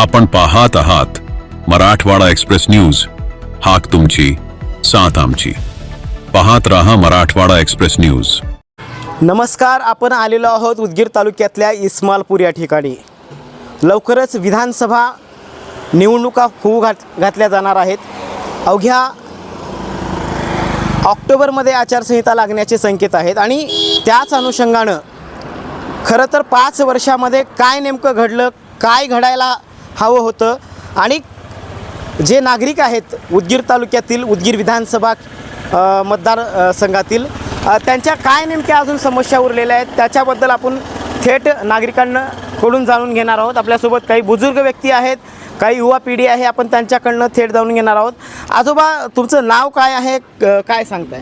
आपण पाहत आहात मराठवाडा एक्सप्रेस न्यूज. हाक तुमची साथ आमची. पाहत रहा मराठवाडा एक्सप्रेस न्यूज. नमस्कार आपण आलेलो आहोत उदगीर तालुक्यातल्या इस्मालपूर या ठिकाणी. लवकरच विधानसभा निवडणुका होऊ घात घातल्या जाणार आहेत. अवघ्या ऑक्टोबरमध्ये आचारसंहिता लागण्याचे संकेत आहेत आणि त्याच अनुषंगानं खरं तर पाच वर्षामध्ये काय नेमकं घडलं काय घडायला हवं होतं. आणि जे नागरिक आहेत उदगीर तालुक्यातील उदगीर विधानसभा मतदार संघातील त्यांच्या काय नेमक्या अजून समस्या उरलेल्या आहेत त्याच्याबद्दल आपण थेट नागरिकांना कडून जाणून घेणार आहोत. आपल्यासोबत काही बुजुर्ग व्यक्ती आहेत काही युवा पिढी आहे आपण त्यांच्याकडनं थेट जाणून घेणार आहोत. आजोबा तुमचं नाव काय आहे? काय सांगताय?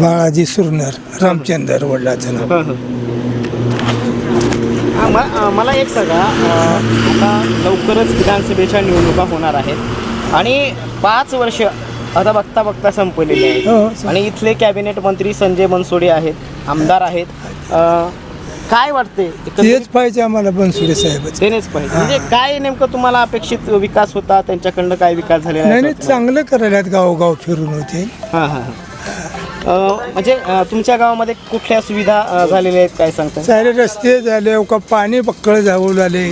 बाळाजी सुरनर रामचंद्र वडिलाचं नाव. म- मला एक सांगा आता लवकरच विधानसभेच्या निवडणुका होणार आहेत आणि पाच वर्ष आता बघता बघता संपलेली हो, आहेत सं- आणि इथले कॅबिनेट मंत्री संजय बनसोडे आहेत आमदार आहेत. अ, काय वाटते तेच पाहिजे आम्हाला बनसुडे साहेबच. तेनेच पाहिजे. म्हणजे काय नेमकं तुम्हाला अपेक्षित विकास होता? त्यांच्याकडनं काय विकास झालेला नाही चांगलं करायला गावोगाव फिरून होते. हां हां हां. म्हणजे तुमच्या गावामध्ये कुठल्या सुविधा झालेल्या आहेत? काय सांगताय सारे रस्ते झाले का पाणी बक्कळ जाऊ लागले.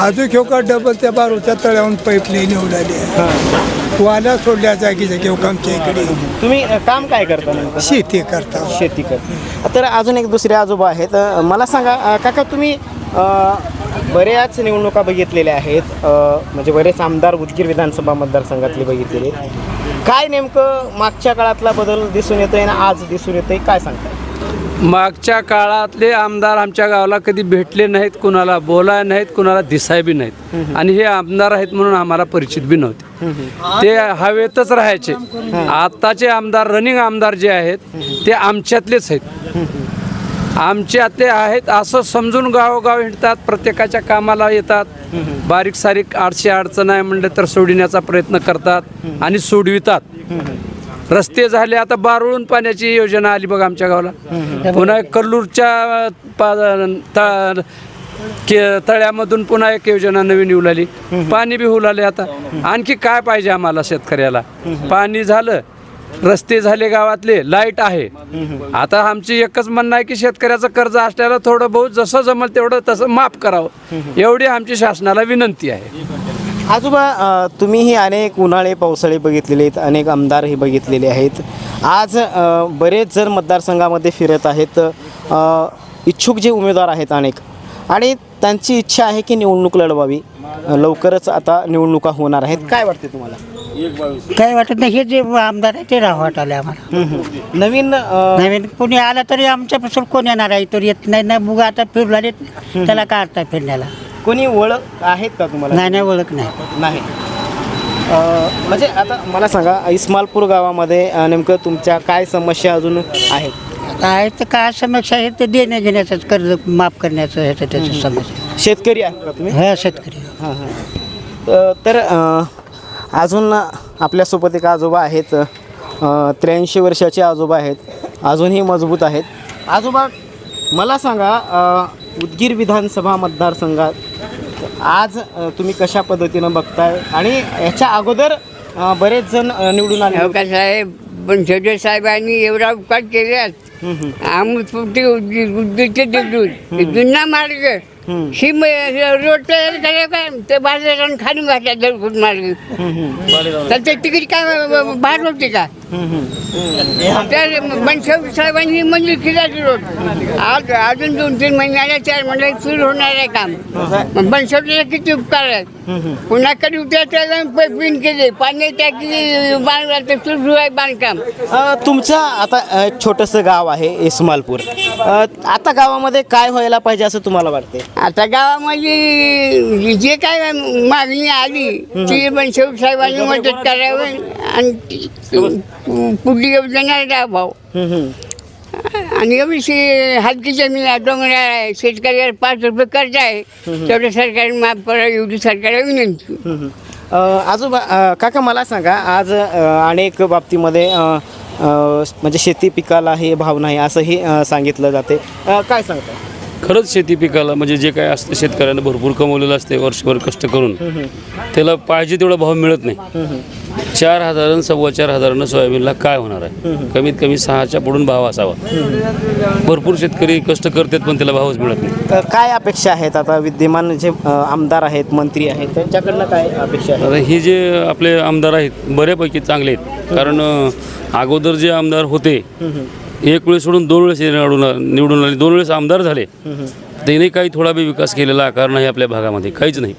अजून घेऊ का डबल त्या बारूच्या तळ्याहून पाईपलाईन येऊ लागले. वाल्या सोडल्या जागी जागी आमच्या इकडे. तुम्ही काम काय करता शेती करता. शेती कर तर अजून एक दुसरे आजोबा आहेत. मला सांगा काका तुम्ही बऱ्याच निवडणुका बघितलेल्या आहेत. म्हणजे बरेच आमदार उदगीर विधानसभा मतदारसंघातले बघितलेले आहेत. काय नेमकं मागच्या काळातला बदल दिसून येतोय ना आज दिसून येतोय? काय सांगताय? मागच्या काळातले आमदार आमच्या गावाला कधी भेटले नाहीत कुणाला बोलाय नाहीत कुणाला दिसाय बी नाहीत. आणि हे आमदार आहेत म्हणून आम्हाला परिचित बी नव्हते. ते हवेतच राहायचे. आताचे आमदार रनिंग आमदार जे आहेत ते आमच्यातलेच आहेत. आमच्यातले आहेत असं समजून गावोगाव हिंडतात प्रत्येकाच्या कामाला येतात. बारीक सारीक आडशी अडचण आहे म्हणलं तर सोडविण्याचा प्रयत्न करतात आणि सोडवितात. रस्ते झाले आता बारुळून पाण्याची योजना आली बघा आमच्या गावाला. पुन्हा एक कल्लूरच्या पा- त- के- तळ्यामधून पुन्हा एक योजना नवीन येऊ लागली. पाणी बी होऊ लागले आता. आणखी काय पाहिजे आम्हाला शेतकऱ्याला? पाणी झालं रस्ते झाले गावातले लाइट आहे. आता आमची एकच म्हणणं आहे की शेतकऱ्याचं कर्ज असल्याला थोडं बहुत जसं जमल तेवढं तसं माफ करावं. एवढी आमची शासनाला विनंती आहे. आजोबा तुम्ही तुम्हीही अनेक उन्हाळे पावसाळे बघितलेले आहेत अनेक आमदारही बघितलेले आहेत. आज बरेच जण मतदारसंघामध्ये फिरत आहेत. इच्छुक जे उमेदवार आहेत अनेक. आणि त्यांची इच्छा आहे की निवडणूक लढवावी. लवकरच आता निवडणुका होणार आहेत. काय वाटते तुम्हाला? काही वाटत नाही हे जे आमदार आहे ते राह वाटाले आम्हाला. नवीन अ, नवीन कोणी आला तरी आमच्यापासून कोण येणार आहे? तर येत नाही ना बुगा आता फिरलाले त्याला काय अर्थ आहे फिरण्याला? कोणी ओळख आहेत का तुम्हाला? नाही नाही ओळख नाही. नाही. अ, म्हणजे आता मला सांगा इस्मालपूर गावामध्ये अ, नेमकं तुमच्या काय समस्या अजून आहेत? आता आहे तर काय समस्या आहे ते देण्या घेण्याचंच कर्ज माफ करण्याचं ह्याचं त्याचं समस्या. शेतकरी आहेत का तुम्ही? हा शेतकरी. हां हां. तर अ, अजून आपल्यासोबत एक आजोबा आहेत. त्र्याऐंशी वर्षाचे आजोबा आहेत. अजूनही मजबूत आहेत. आजोबा मला सांगा उदगीर विधानसभा मतदारसंघात आज तुम्ही कशा पद्धतीनं बघताय? आणि याच्या अगोदर बरेच जण निवडून आले हो का साहेब? बनसोडे साहेबांनी एवढा उपकार केल्यात आमपुटी उद्दिष्ट देऊन जुना मार्ग. ही रोड ते बाजारात खाली घातल्या मार्ग तर ते तिकीट काय बाहेर होते का? त्या बनसोड साहेबांनी मंजूर केला रोड. आज अजून दोन तीन महिन्याला चार महिन्यात सुरू होणार आहे काम. बनसोडला किती उपकार आहेत? पुन्हा कधी उतरायचं पैपिंग केले पाणी टाकी बांधला सुरू आहे बांधकाम. तुमचं आता एक छोटंसं गाव आहे इस्मालपूर. आता गावामध्ये काय व्हायला पाहिजे असं तुम्हाला वाटते आता गावामध्ये जे काय मागणी आली ती बनसोड साहेबांनी मदत करावी आणि पुढली योजना राभाव आणि एवढी हलकी जमीन आहे डोंगराळ आहे शेतकऱ्याला पाच रुपये कर्ज आहे. तेवढं सरकारने माफ करावं एवढी सरकारला विनंती. अ, आजोबा अ, काका मला सांगा आज अ, अनेक बाबतीमध्ये अ, अ, म्हणजे शेती पिकाला हे भाव नाही असंही अ, सांगितलं जाते. अ, काय सांगता? खरंच शेती पिकाला म्हणजे जे काय असतं शेतकऱ्यानं भरपूर कमवलेलं असते वर्षभर कष्ट करून. त्याला पाहिजे तेवढा भाव मिळत नाही. चार हजारानं सव्वा चार हजारानं सोयाबीनला काय होणार आहे? कमीत कमी सहाच्या पुढून भाव असावा. भरपूर शेतकरी कष्ट करतात पण त्याला भावच मिळत नाही. काय अपेक्षा आहेत? आता विद्यमान जे अ, आमदार आहेत मंत्री आहेत त्यांच्याकडनं काय अपेक्षा आहे आता हे जे आपले आमदार आहेत बऱ्यापैकी चांगले आहेत. कारण अं, अगोदर जे आमदार होते एक वेळेस सोडून दोन वेळेस हे निवडून निवडून आले. दोन वेळेस आमदार झाले. त्याने काही थोडा बी विकास केलेला आकार नाही आपल्या भागामध्ये काहीच नाही.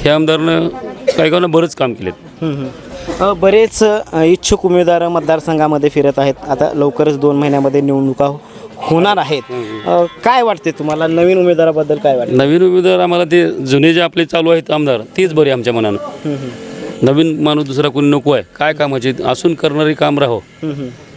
हे आमदारनं काही बरंच काम केलेत. अ, बरेच इच्छुक उमेदवार मतदारसंघामध्ये फिरत आहेत. आता लवकरच दोन महिन्यामध्ये निवडणुका होणार आहेत. काय वाटते तुम्हाला? नवीन उमेदवाराबद्दल काय वाटते? नवीन उमेदवार आम्हाला ते जुने जे आपले चालू आहेत आमदार तेच बरे आमच्या मनानं. नवीन माणूस दुसरा कोणी नको आहे. काय कामाचे? असून करणारे काम राहो.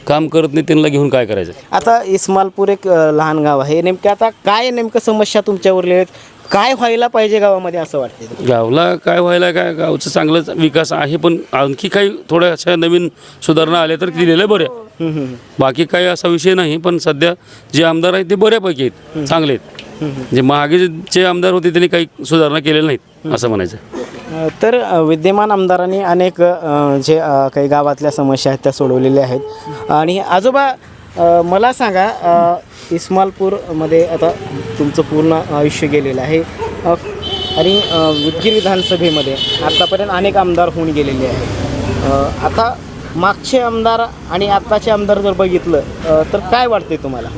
काम करत नाही त्यांना घेऊन काय करायचं? आता इस्मालपूर एक लहान गाव आहे. नेमकं आता काय नेमकं समस्या तुमच्यावरल्या आहेत काय व्हायला पाहिजे गावामध्ये असं वाटते गावला काय व्हायला काय? गावचं चांगलंच विकास आहे पण आणखी काही थोड्या अशा नवीन सुधारणा आल्या तर दिलेल्या बऱ्या. बाकी काही असा विषय नाही पण सध्या जे आमदार आहेत ते बऱ्यापैकी आहेत चांगले आहेत. जे मागे जे- आमदार होते त्यांनी काही सुधारणा केलेल्या नाहीत असं म्हणायचं तर विद्यमान आमदारांनी अनेक जे काही गावातल्या समस्या आहेत त्या सोडवलेल्या आहेत. आणि आजोबा मला सांगा अ, इस्मालपूरमध्ये आता तुमचं पूर्ण आयुष्य गेलेलं आहे. अ, आणि अ, उदगीर विधानसभेमध्ये आत्तापर्यंत अनेक आमदार होऊन गेलेले आहेत. अ, आता मागचे आमदार आणि आत्ताचे आमदार जर बघितलं अ, तर काय वाटते तुम्हाला?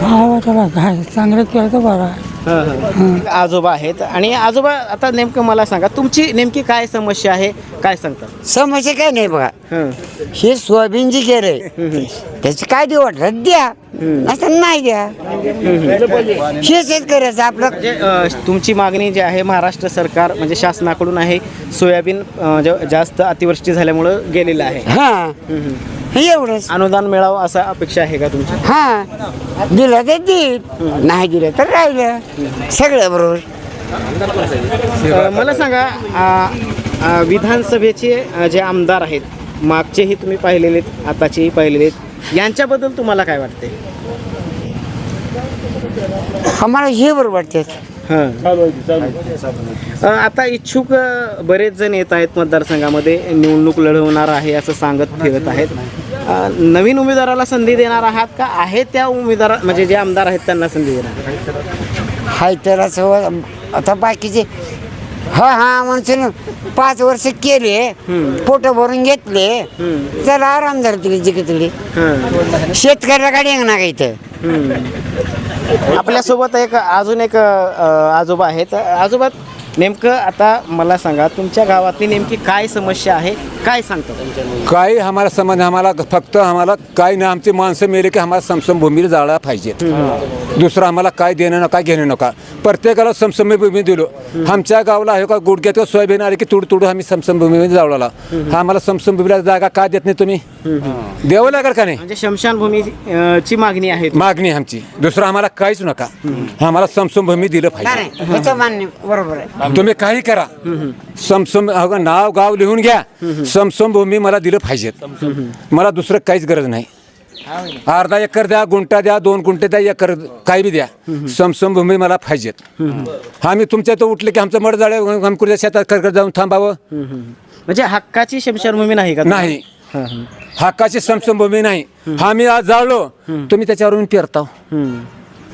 काय वाटायला काय? चांगलं केलं तर बरं आहे. आजोबा आहेत. आणि आजोबा आता नेमकं मला सांगा तुमची नेमकी काय समस्या आहे काय सांगता समस्या काय नाही बघा. हं. हे सोयाबीन जे गेलंय त्याची काय देऊ द्या. नसतं नाही द्या. हे शेतकऱ्याचं आपलं म्हणजे अ, तुमची मागणी जी आहे महाराष्ट्र सरकार म्हणजे शासनाकडून आहे सोयाबीन अ, ज- जास्त अतिवृष्टी झाल्यामुळं गेलेलं आहे. हा. हे एवढंच. अनुदान मिळावं असा अपेक्षा आहे का तुमची? हा. दिलं तर देईल नाही दिलं तर राहिलं. सगळं बरोबर. अ, मला सांगा अ, अ, विधानसभेचे अ, जे आमदार आहेत मागचेही तुम्ही पाहिलेले आहेत आताचेही पाहिलेले आहेत यांच्याबद्दल तुम्हाला काय वाटते? आम्हाला हे बरोबर वाटते अ, आता इच्छुक अ, बरेच जण येत आहेत मतदारसंघामध्ये. निवडणूक लढवणार आहे असं सांगत फिरत आहेत. नवीन उमेदवाराला संधी देणार आहात का? आहे त्या उमेदवार म्हणजे जे आमदार आहेत त्यांना संधी देणार हाय तर असं आता बाकीचे हा हा म्हणून पाच वर्ष केले पोट भरून घेतले. चला आराम झाला तिकडे जिकडे तिकडे. शेतकऱ्याला गाडी येणार का इथं? आपल्यासोबत एक अजून एक आजोबा आहेत. आजोबा नेमकं आता मला सांगा तुमच्या गावातली नेमकी काय समस्या आहे काय सांगता? तुमच्या काही आम्हाला संबंध आम्हाला फक्त आम्हाला काही नाही आमची माणसं मेले की आम्हाला समसम भूमीला जाळा पाहिजेत दुसरं आम्हाला काय देणं नका घेणं नका. प्रत्येकाला समसम भूमी दिलो आमच्या गावाला आहे का गुडघ्यात किंवा सोयाबीन आले की तुड तुडू आम्ही समसम भूमीमध्ये जाळला. हा आम्हाला समसम भूमीला जागा का देत नाही तुम्ही? द्यावं लागेल का नाही? म्हणजे शमशानभूमी अ, ची मागणी आहे मागणी आमची. दुसरं आम्हाला काहीच नका. आम्हाला समसम भूमी दिलं पाहिजे. मान्य बरोबर आहे. तुम्ही काही करा. समसम अगं नाव गाव लिहून घ्या. समसम भूमी मला दिलं पाहिजेत. मला दुसरं काहीच गरज नाही. अर्धा एकर द्या गुंटा द्या दोन गुंठे द्या एकर काही बी द्या. समसम भूमी मला पाहिजेत. आम्ही तुमच्या इथं उठले की आमचं मड जाळे शेतात करकर जाऊन थांबावं. म्हणजे हक्काची शमशानभूमी नाही का नाही. हक्काची समसम भूमी नाही. आम्ही आज जाळलो. तुम्ही त्याच्यावरून पेरताव.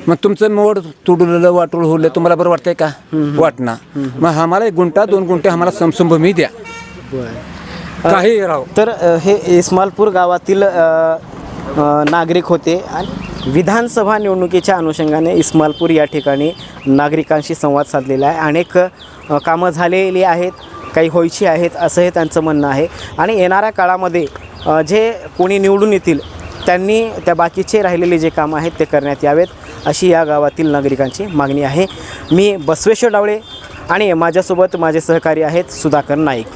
मग तुमचं मोड तुडलेलं वाटूळ होलं तुम्हाला बरं वाटतंय का? वाटणार मग आम्हाला एक गुंटा दोन गुंठे आम्हाला समसम भूमी द्या काही राव. तर अ, हे इस्मालपूर गावातील अ, अ, नागरिक होते आणि विधानसभा निवडणुकीच्या अनुषंगाने इस्मालपूर या ठिकाणी नागरिकांशी संवाद साधलेला आहे. अनेक अ, कामं झालेली आहेत काही व्हायची आहेत असंही त्यांचं म्हणणं आहे. आणि येणाऱ्या काळामध्ये अ, जे कोणी निवडून येतील त्यांनी त्या बाकीचे राहिलेले जे कामं आहेत ते करण्यात यावेत. अशी या गावातील नागरिकांची मागणी आहे. मी बसवेश्वर डावळे आणि माझ्यासोबत माझे सहकारी आहेत सुधाकर नाईक.